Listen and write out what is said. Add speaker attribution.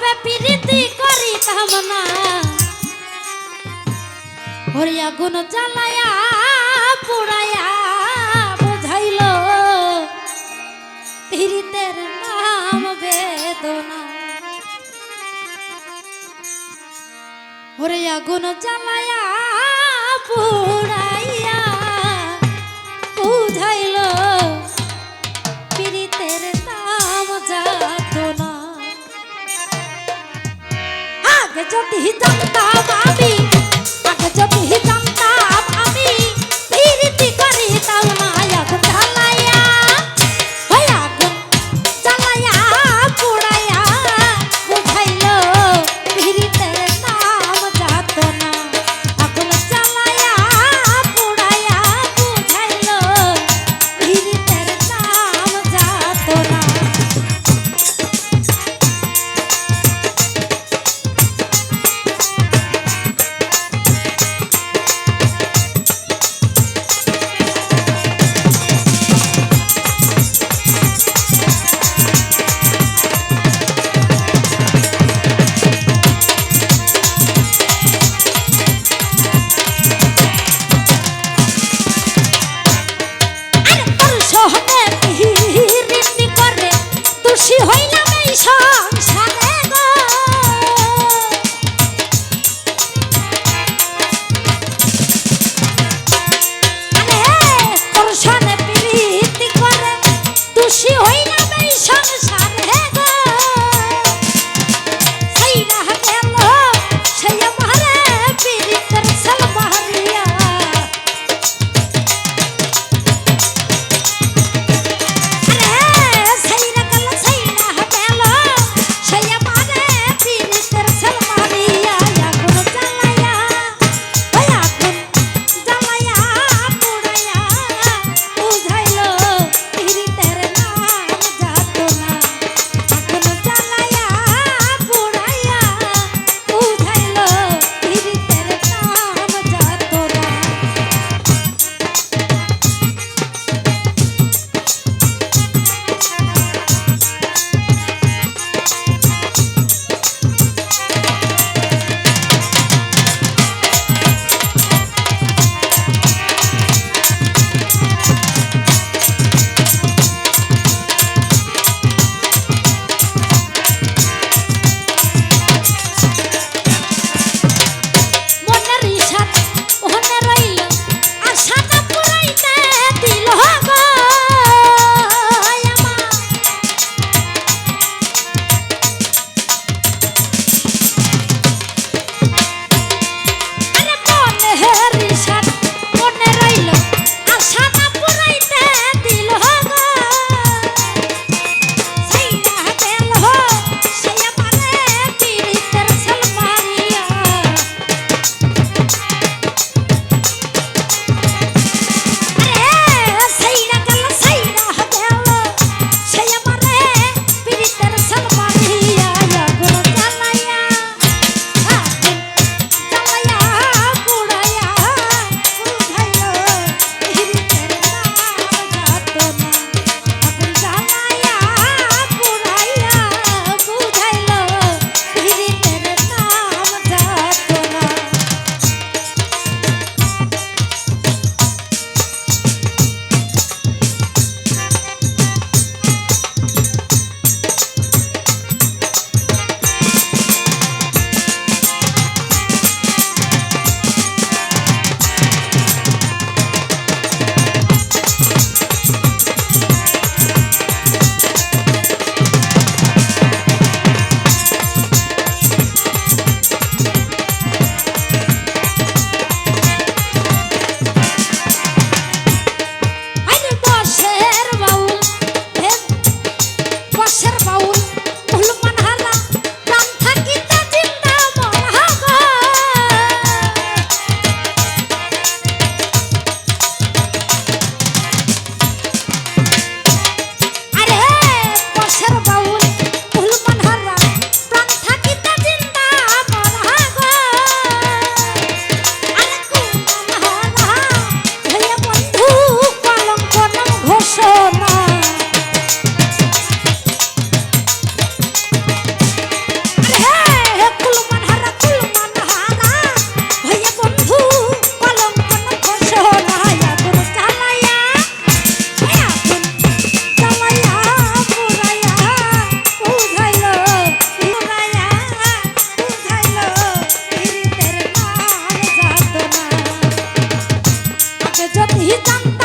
Speaker 1: তবে প্রীতি করিতাম না হরিয়া গুণ জ্বালায়া পুরায়া বুঝাইল পীড়িতের নাম বেদনা। হরিয়া গুণ জ্বালায়া পুরা 一张